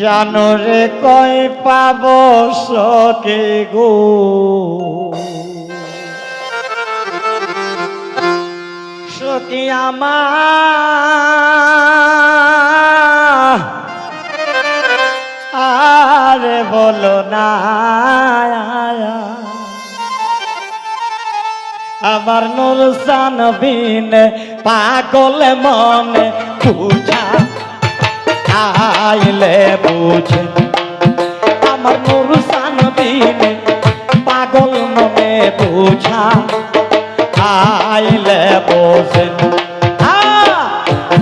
জানো রে কয় পাব সকে গো? সখী আমার, আরে না, আমার নুরসান বিন পাগল মনে, পূজা আইলে বুঝে আমার নুরসান বিন পাগল মনে বুঝা আইলে বোঝে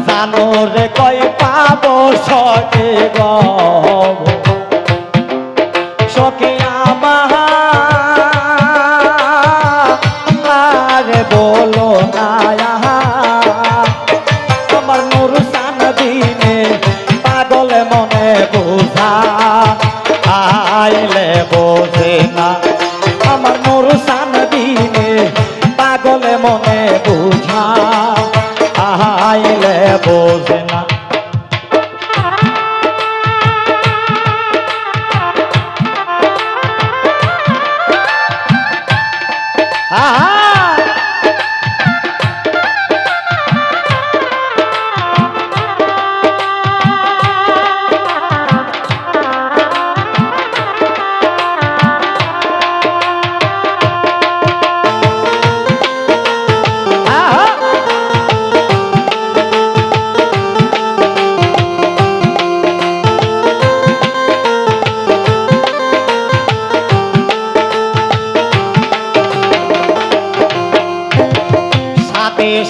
জানো রে কয় পাব সকে গব বোঝা আইলে বোঝে না। আমার নুরসান সানদিনে পাগলে মনে বোঝা আইলে বোঝে না।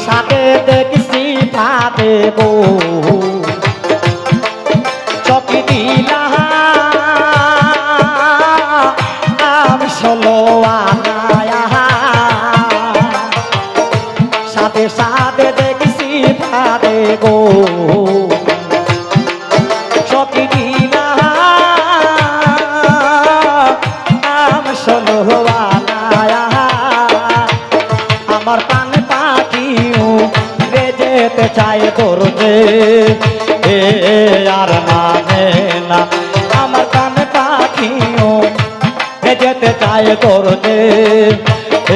সাথে দেখছি ফাদে গো চকি দিলা আমি আনায়া। সাথে সাথে দেখছি ফাদে গো যেতে চায় করতে। এ আর মানে না, আমার কান পাখিও যেতে চায় করতে,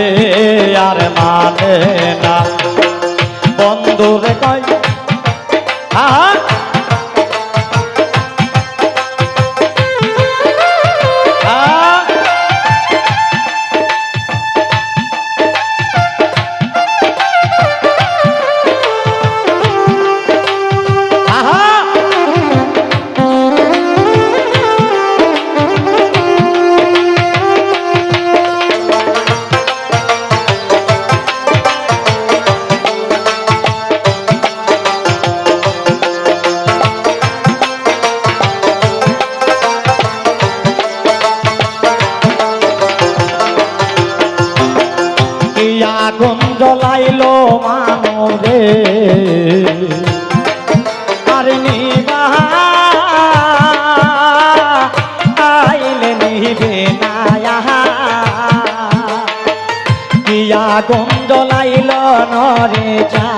এ আর মানে না। বন্ধু রে কয় মানরে আর নিবা আইলে নিবে না কি আগুন জ্বলাইলো নরে যা।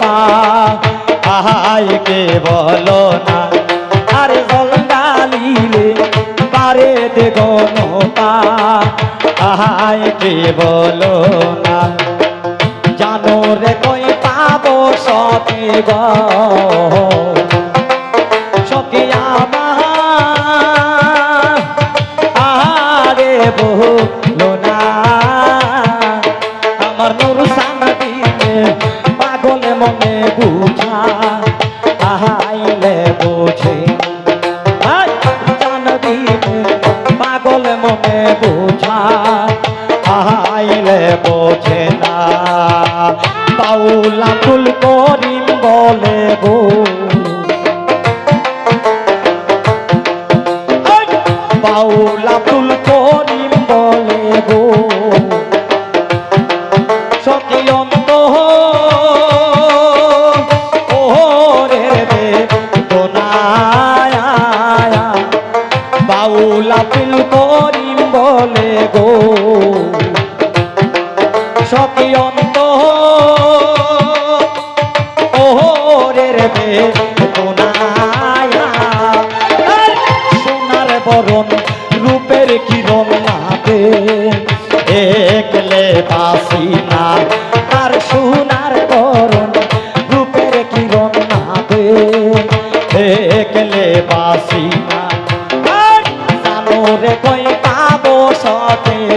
পা। আহাই কে বলো না, আরে জল ডালিলে পারেতে কোনো পা আহাই কে বলো না, জানো রে কই পাবো সতে গ। মনে বুঝা আহাইলে বুঝে। পাগল মনে বুঝা আহাইলে বোঝে না। পাউলা ফুল করিম বলে গো। বাউলা ফুল করিম বলে গো। বাউল আপিল করিম বলে গো। সখী অন্ত ওহরের বেদনায়া সোনার বরণ, রূপের কিরণ নাতে একলে বাসি না, তার সোনার বরণ, রূপের কিরণ নাতে একলে বাসি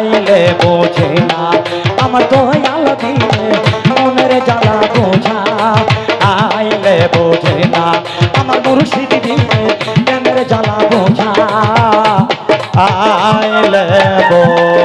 আইলে বোঝে না। আমার দয়াল দিলে মনের জ্বালা বোঝা। আইলে বোঝে না। আমার মুর্শিদ দিলে মনের জ্বালা বোঝা। আইলে বোঝা